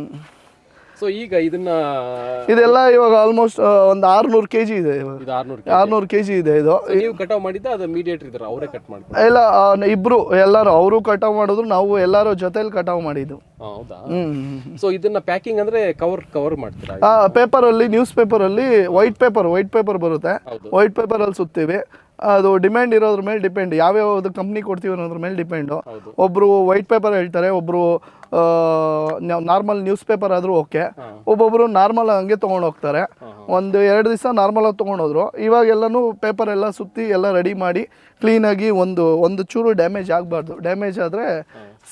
ಸೊ ಈಗ ಇದನ್ನ ಇದೆಲ್ಲ ಇವಾಗ ಆಲ್ಮೋಸ್ಟ್ ಒಂದು ಆರ್ನೂರು ಕೆ ಜಿ ಇದೆ ಇವಾಗ. ಇದು ಆರ್ನೂರು ಆರುನೂರು ಕೆ ಜಿ ಇದೆ. ಇದು ನೀವು ಕಟಾವ್ ಮಾಡಿದ್ದ ಅದು ಮೀಡಿಯೇಟರ್ ಇದಾರೆ ಅವರೇ ಕಟ್ ಮಾಡ್ತಾರೆ ಎಲ್ಲ ಇಬ್ರು ಎಲ್ಲರೂ ಅವರು ಕಟಾವ್ ಮಾಡಿದ್ರು ನಾವು ಎಲ್ಲರೂ ಜೊತೆಲಿ ಕಟಾವ್ ಮಾಡಿದ್ದು. ಹೌದಾ? ಸೊ ಇದನ್ನ ಪ್ಯಾಕಿಂಗ್ ಅಂದ್ರೆ ಕವರ್ ಕವರ್ ಮಾಡ್ತೀರಾ? ಪೇಪರ್ ಅಲ್ಲಿ ನ್ಯೂಸ್ ಪೇಪರಲ್ಲಿ ವೈಟ್ ಪೇಪರ್ ವೈಟ್ ಪೇಪರ್ ಬರುತ್ತೆ. ವೈಟ್ ಪೇಪರ್ ಅಲ್ಲಿ ಸುತ್ತೀವಿ. ಅದು ಡಿಮ್ಯಾಂಡ್ ಇರೋದ್ರ ಮೇಲೆ ಡಿಪೆಂಡ್ ಯಾವ್ಯಾವ್ದು ಕಂಪ್ನಿ ಕೊಡ್ತೀವಿ ಅನ್ನೋದ್ರ ಮೇಲೆ ಡಿಪೆಂಡು. ಒಬ್ಬರು ವೈಟ್ ಪೇಪರ್ ಹೇಳ್ತಾರೆ ಒಬ್ಬರು ನಾರ್ಮಲ್ ನ್ಯೂಸ್ ಪೇಪರ್ ಆದರೂ ಓಕೆ ಒಬ್ಬೊಬ್ಬರು ನಾರ್ಮಲ್ ಹಂಗೆ ತೊಗೊಂಡು ಹೋಗ್ತಾರೆ. ಒಂದು ಎರಡು ದಿವಸ ನಾರ್ಮಲಾಗಿ ತೊಗೊಂಡೋದ್ರು ಇವಾಗೆಲ್ಲನೂ ಪೇಪರ್ ಎಲ್ಲ ಸುತ್ತಿ ಎಲ್ಲ ರೆಡಿ ಮಾಡಿ ಕ್ಲೀನಾಗಿ ಒಂದು ಒಂದು ಚೂರು ಡ್ಯಾಮೇಜ್ ಆಗಬಾರ್ದು. ಡ್ಯಾಮೇಜ್ ಆದರೆ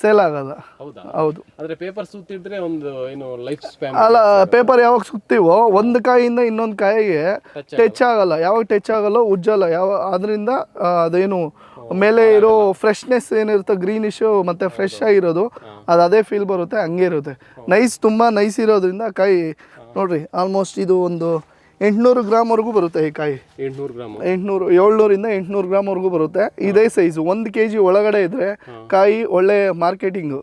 ಸೇಲ್ ಆಗಲ್ಲ. ಹೌದಾ? ಹೌದು. ಅಂದ್ರೆ ಪೇಪರ್ ಸುತ್ತಿದ್ರೆ ಒಂದು ಏನು ಲೈಫ್ ಸ್ಪ್ಯಾನ್ ಅಲ್ಲ ಪೇಪರ್ ಯಾವಾಗ ಸುತ್ತೀವೋ ಒಂದು ಕಾಯಿಯಿಂದ ಇನ್ನೊಂದು ಕಾಯಿಗೆ ಟಚ್ ಆಗಲ್ಲ. ಯಾವಾಗ ಟಚ್ ಆಗಲ್ಲ ಉಜ್ಜಲ್ಲ. ಯಾವ ಅದರಿಂದ ಅದೇನು ಮೇಲೆ ಇರೋ ಫ್ರೆಶ್ನೆಸ್ ಏನಿರುತ್ತೆ ಗ್ರೀನಿಶ್ ಮತ್ತೆ ಫ್ರೆಶ್ ಆಗಿರೋದು ಅದು ಅದೇ ಫೀಲ್ ಬರುತ್ತೆ ಹಂಗೆ ಇರುತ್ತೆ. ನೈಸ್ ತುಂಬ ನೈಸ್ ಇರೋದ್ರಿಂದ ಕಾಯಿ ನೋಡ್ರಿ ಆಲ್ಮೋಸ್ಟ್ ಇದು ಒಂದು ಎಂಟುನೂರು ಗ್ರಾಮ್ವರೆಗೂ ಬರುತ್ತೆ ಈ ಕಾಯಿ. ಎಂಟುನೂರು ಗ್ರಾಮ್. ಎಂಟುನೂರು ಏಳ್ನೂರಿಂದ ಎಂಟುನೂರು ಗ್ರಾಮ್ವರೆಗೂ ಬರುತ್ತೆ. ಇದೇ ಸೈಜು ಒಂದು ಕೆ ಜಿ ಒಳಗಡೆ ಇದ್ದರೆ ಕಾಯಿ ಒಳ್ಳೆ ಮಾರ್ಕೆಟಿಂಗು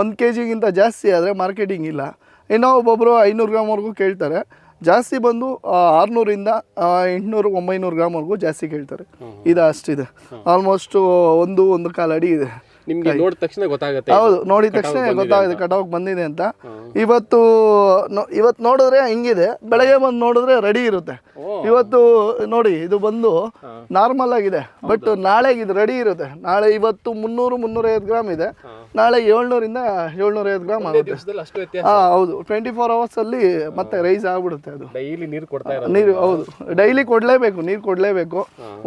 ಒಂದು ಕೆ ಜಿಗಿಂತ ಜಾಸ್ತಿ ಆದರೆ ಮಾರ್ಕೆಟಿಂಗ್ ಇಲ್ಲ. ಇನ್ನೂ ಒಬ್ಬೊಬ್ಬರು ಐನೂರು ಗ್ರಾಮ್ವರೆಗೂ ಕೇಳ್ತಾರೆ. ಜಾಸ್ತಿ ಬಂದು ಆರ್ನೂರಿಂದ ಎಂಟುನೂರು ಒಂಬೈನೂರು ಗ್ರಾಮ್ವರೆಗೂ ಜಾಸ್ತಿ ಕೇಳ್ತಾರೆ. ಇದು ಅಷ್ಟಿದೆ. ಆಲ್ಮೋಸ್ಟು ಒಂದು ಒಂದು ಕಾಲು ಅಡಿ ಇದೆ. ನಿಮ್ಗೆ ನೋಡಿದ ತಕ್ಷಣ ಗೊತ್ತಾಗುತ್ತೆ ಹೌದು ನೋಡಿದ ತಕ್ಷಣ ಗೊತ್ತಾಗಿದೆ ಕಟಾವ್ ಬಂದಿದೆ ಅಂತ. ಇವತ್ತು ಇವತ್ತು ನೋಡಿದ್ರೆ ಹಿಂಗಿದೆ ಬೆಳಗ್ಗೆ ಬಂದು ನೋಡಿದ್ರೆ ರೆಡಿ ಇರುತ್ತೆ. ಇವತ್ತು ನೋಡಿ ಇದು ಬಂದು ನಾರ್ಮಲ್ ಆಗಿದೆ. ಬಟ್ ನಾಳೆಗೆ ಇದು ರೆಡಿ ಇರುತ್ತೆ. ನಾಳೆ ಇವತ್ತು ಮುನ್ನೂರು ಮುನ್ನೂರೈವತ್ತು ಗ್ರಾಮ್ ಇದೆ. ನಾಳೆ ಏಳ್ನೂರಿಂದ ಏಳ್ನೂರೈವತ್ತು ಗ್ರಾಮ್ ಆಗುತ್ತೆ. ದಿವಸದಲ್ಲಿ ಅಷ್ಟು ವ್ಯತ್ಯಾಸ. ಹಾ ಹೌದು. ಟ್ವೆಂಟಿ ಫೋರ್ ಅವರ್ಸಲ್ಲಿ ಮತ್ತೆ ರೈಸ್ ಆಗ್ಬಿಡುತ್ತೆ ಅದು. ಡೈಲಿ ನೀರು ಕೊಡ್ತಾ ಇರೋದು. ನೀರು ಹೌದು. ಡೈಲಿ ಕೊಡಲೇಬೇಕು ನೀರು ಕೊಡಲೇಬೇಕು.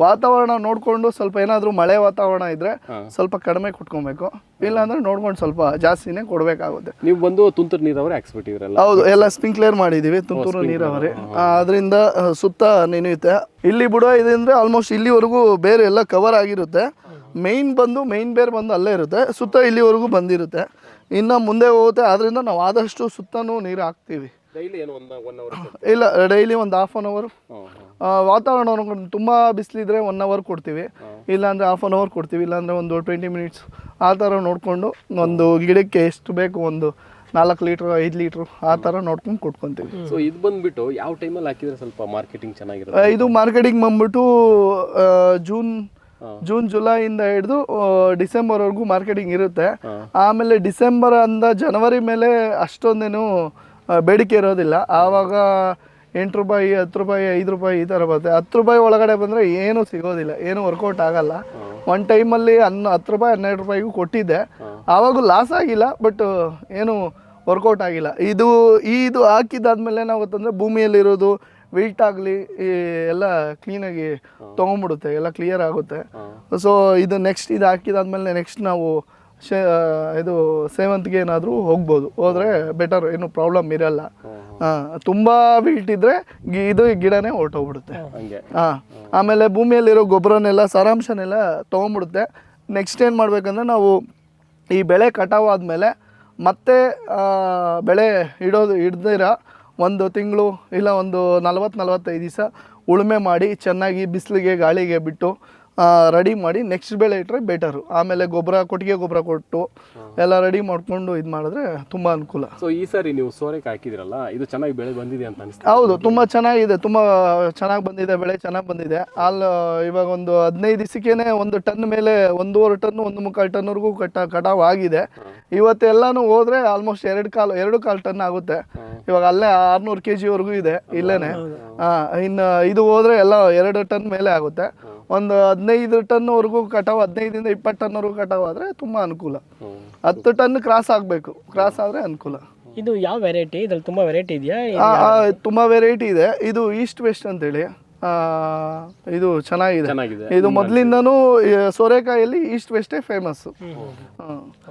ವಾತಾವರಣ ನೋಡಿಕೊಂಡು ಸ್ವಲ್ಪ ಏನಾದರೂ ಮಳೆ ವಾತಾವರಣ ಇದ್ರೆ ಸ್ವಲ್ಪ ಕಡಿಮೆ ಕೊಟ್ಕೊಬೇಕು. ಇಲ್ಲಾಂದ್ರೆ ನೋಡ್ಕೊಂಡು ಸ್ವಲ್ಪ ಜಾಸ್ತಿನೇ ಕೊಡಬೇಕಾಗುತ್ತೆ. ನೀವು ಬಂದು ತುಂತುರು ನೀರಾವರಿ ಹಾಕ್ಸ್ಬಿಟ್ಟಿದ್ರಲ್ಲ ಹೌದು ಎಲ್ಲ ಸ್ಪ್ರಿಂಕ್ಲೇರ್ ಮಾಡಿದೀವಿ ತುಂತುರು ನೀರಾವರಿ. ಅದರಿಂದ ಸುತ್ತ ನೆನೆಯುತ್ತೆ. ಇಲ್ಲಿ ಬಿಡೋ ಇದೆ ಅಂದ್ರೆ ಆಲ್ಮೋಸ್ಟ್ ಇಲ್ಲಿವರೆಗೂ ಬೇರೆ ಎಲ್ಲ ಕವರ್ ಆಗಿರುತ್ತೆ. ಮೈನ್ ಬಂದು ಮೇಯ್ನ್ ಬೇರ್ ಬಂದು ಅಲ್ಲೇ ಇರುತ್ತೆ. ಸುತ್ತ ಇಲ್ಲಿವರೆಗೂ ಬಂದಿರುತ್ತೆ. ಇನ್ನು ಮುಂದೆ ಹೋಗುತ್ತೆ. ಆದ್ದರಿಂದ ನಾವು ಆದಷ್ಟು ಸುತ್ತನೂ ನೀರು ಹಾಕ್ತೀವಿ. ಇಲ್ಲ ಡೈಲಿ ಒಂದು ಹಾಫ್ ಆನ್ ಅವರ್ ವಾತಾವರಣ ತುಂಬ ಬಿಸಿಲಿದ್ರೆ ಒನ್ ಅವರ್ ಕೊಡ್ತೀವಿ. ಇಲ್ಲಾಂದರೆ ಹಾಫ್ ಆನ್ ಅವರ್ ಕೊಡ್ತೀವಿ. ಇಲ್ಲಾಂದರೆ ಒಂದು ಟ್ವೆಂಟಿ ಮಿನಿಟ್ಸ್ ಆ ಥರ ನೋಡಿಕೊಂಡು ಒಂದು ಗಿಡಕ್ಕೆ ಎಷ್ಟು ಬೇಕು ಒಂದು ನಾಲ್ಕು ಲೀಟ್ರು ಐದು ಲೀಟ್ರು ಆ ಥರ ನೋಡ್ಕೊಂಡು ಕೊಟ್ಕೊತೀವಿ ಸೊ ಇದು ಬಂದ್ಬಿಟ್ಟು ಯಾವ ಟೈಮಲ್ಲಿ ಹಾಕಿದ್ರೆ ಸ್ವಲ್ಪ ಮಾರ್ಕೆಟಿಂಗ್ ಚೆನ್ನಾಗಿರುತ್ತೆ? ಇದು ಮಾರ್ಕೆಟಿಂಗ್ ಬಂದ್ಬಿಟ್ಟು ಜೂನ್ ಜೂನ್ ಜುಲೈಯಿಂದ ಹಿಡಿದು ಡಿಸೆಂಬರ್ವರೆಗೂ ಮಾರ್ಕೆಟಿಂಗ್ ಇರುತ್ತೆ. ಆಮೇಲೆ ಡಿಸೆಂಬರ್ ಅಂದ ಜನವರಿ ಮೇಲೆ ಅಷ್ಟೊಂದೇನು ಬೇಡಿಕೆ ಇರೋದಿಲ್ಲ. ಆವಾಗ ಎಂಟು ರೂಪಾಯಿ ಹತ್ತು ರೂಪಾಯಿ ಐದು ರೂಪಾಯಿ ಈ ಥರ ಬರುತ್ತೆ. ಹತ್ತು ರೂಪಾಯಿ ಒಳಗಡೆ ಬಂದರೆ ಏನೂ ಸಿಗೋದಿಲ್ಲ. ಏನೂ ವರ್ಕೌಟ್ ಆಗಲ್ಲ. ಒನ್ ಟೈಮಲ್ಲಿ ಹನ್ನ ಹತ್ತು ರೂಪಾಯಿ ಹನ್ನೆರಡು ರೂಪಾಯಿಗೂ ಕೊಟ್ಟಿದ್ದೆ. ಆವಾಗೂ ಲಾಸ್ ಆಗಿಲ್ಲ ಬಟ್ ಏನು ವರ್ಕೌಟ್ ಆಗಿಲ್ಲ. ಇದು ಇದು ಹಾಕಿದ್ದಾದ್ಮೇಲೆ ಏನಾಗುತ್ತಂದರೆ ಭೂಮಿಯಲ್ಲಿರೋದು ವಿಲ್ಟ್ ಆಗಲಿ ಎಲ್ಲ ಕ್ಲೀನಾಗಿ ತೊಗೊಂಬಿಡುತ್ತೆ ಎಲ್ಲ ಕ್ಲಿಯರ್ ಆಗುತ್ತೆ. ಸೊ ಇದು ನೆಕ್ಸ್ಟ್ ಇದು ಹಾಕಿದಾದ್ಮೇಲೆ ನೆಕ್ಸ್ಟ್ ನಾವು ಶೇ ಇದು ಸೇವಂತಿಗೆ ಏನಾದರೂ ಹೋಗ್ಬೋದು. ಹೋದರೆ ಬೆಟರ್ ಏನು ಪ್ರಾಬ್ಲಮ್ ಇರಲ್ಲ. ಹಾಂ ತುಂಬ ವಿಲ್ಟ್ ಇದ್ದರೆ ಇದು ಗಿಡನೇ ಹೊರಟೋಗ್ಬಿಡುತ್ತೆ. ಹಾಂ ಆಮೇಲೆ ಭೂಮಿಯಲ್ಲಿರೋ ಗೊಬ್ಬರನೆಲ್ಲ ಸಾರಾಂಶನೆಲ್ಲ ತೊಗೊಂಬಿಡುತ್ತೆ. ನೆಕ್ಸ್ಟ್ ಏನು ಮಾಡಬೇಕಂದ್ರೆ ನಾವು ಈ ಬೆಳೆ ಕಟಾವಾದ್ಮೇಲೆ ಮತ್ತೆ ಆ, ಬೆಳೆ ಇಡೋದು ಹಿಡ್ದಿರ ಒಂದು ತಿಂಗಳು ಇಲ್ಲ ಒಂದು ನಲ್ವತ್ತು ನಲವತ್ತೈದು ದಿವಸ ಉಳುಮೆ ಮಾಡಿ ಚೆನ್ನಾಗಿ ಬಿಸಿಲಿಗೆ ಗಾಳಿಗೆ ಬಿಟ್ಟು ರೆಡಿ ಮಾಡಿ ನೆಕ್ಸ್ಟ್ ಬೆಳೆ ಇಟ್ಟರೆ ಬೆಟರು ಆಮೇಲೆ ಗೊಬ್ಬರ ಕೊಟ್ಟಿಗೆ ಗೊಬ್ಬರ ಕೊಟ್ಟು ಎಲ್ಲ ರೆಡಿ ಮಾಡಿಕೊಂಡು ಇದು ಮಾಡಿದ್ರೆ ತುಂಬ ಅನುಕೂಲ. ಸೊ ಈ ಸಾರಿ ನೀವು ಸೋರೆಕಾಯಿ ಹಾಕಿದಿರಲ್ಲ ಇದು ಚೆನ್ನಾಗಿ ಬೆಳೆ ಬಂದಿದೆ ಅಂತ ಅನಿಸ್ತಾ ಹೌದು ತುಂಬ ಚೆನ್ನಾಗಿದೆ ತುಂಬ ಚೆನ್ನಾಗಿ ಬಂದಿದೆ ಬೆಳೆ ಚೆನ್ನಾಗಿ ಬಂದಿದೆ. ಅಲ್ಲಿ ಇವಾಗ ಒಂದು ಹದಿನೈದು ದಿವಸಕ್ಕೇನೆ ಒಂದು ಟನ್ ಮೇಲೆ ಒಂದೂವರೆ ಟನ್ ಒಂದು ಮುಕ್ಕಾಲು ಟನ್ವರೆಗೂ ಕಟ್ಟ ಕಟಾವು ಆಗಿದೆ. ಇವತ್ತೆಲ್ಲಾನು ಹೋದ್ರೆ ಆಲ್ಮೋಸ್ಟ್ ಎರಡು ಕಾಲು ಎರಡು ಕಾಲು ಟನ್ ಆಗುತ್ತೆ. ಇವಾಗ ಅಲ್ಲೇ ಆರ್ನೂರು ಕೆ ಜಿವರೆಗೂ ಇದೆ ಇಲ್ಲೇನೆ. ಹಾಂ ಇನ್ನು ಇದು ಹೋದ್ರೆ ಎಲ್ಲ ಎರಡು ಟನ್ ಮೇಲೆ ಆಗುತ್ತೆ. ಒಂದು ಹದಿನೈದು ಟನ್ವರೆಗೂ ಕಟಾವು ಹದಿನೈದರಿಂದ ಇಪ್ಪತ್ತು ಟನ್ವರೆಗೂ ಕಟಾವು ಆದರೆ ತುಂಬ ಅನುಕೂಲ. ಹತ್ತು ಟನ್ ಕ್ರಾಸ್ ಆಗಬೇಕು. ಕ್ರಾಸ್ ಆದರೆ ಅನುಕೂಲ. ಇದು ಯಾವ ವೆರೈಟಿ ಇದ್ರಲ್ಲಿ ತುಂಬ ವೆರೈಟಿ ಇದೆಯಾ? ತುಂಬ ಆ, ತುಂಬಾ ವೆರೈಟಿ ಇದೆ. ಇದು ಈಸ್ಟ್ ವೆಸ್ಟ್ ಅಂತೇಳಿ. ಆ, ಇದು ಚೆನ್ನಾಗಿದೆ. ಚೆನ್ನಾಗಿದೆ. ಇದು ಮೊದಲಿಂದನೂ ಸೋರೆಕಾಯಲ್ಲಿ ಈಸ್ಟ್ ವೆಸ್ಟೇ ಫೇಮಸ್ಸು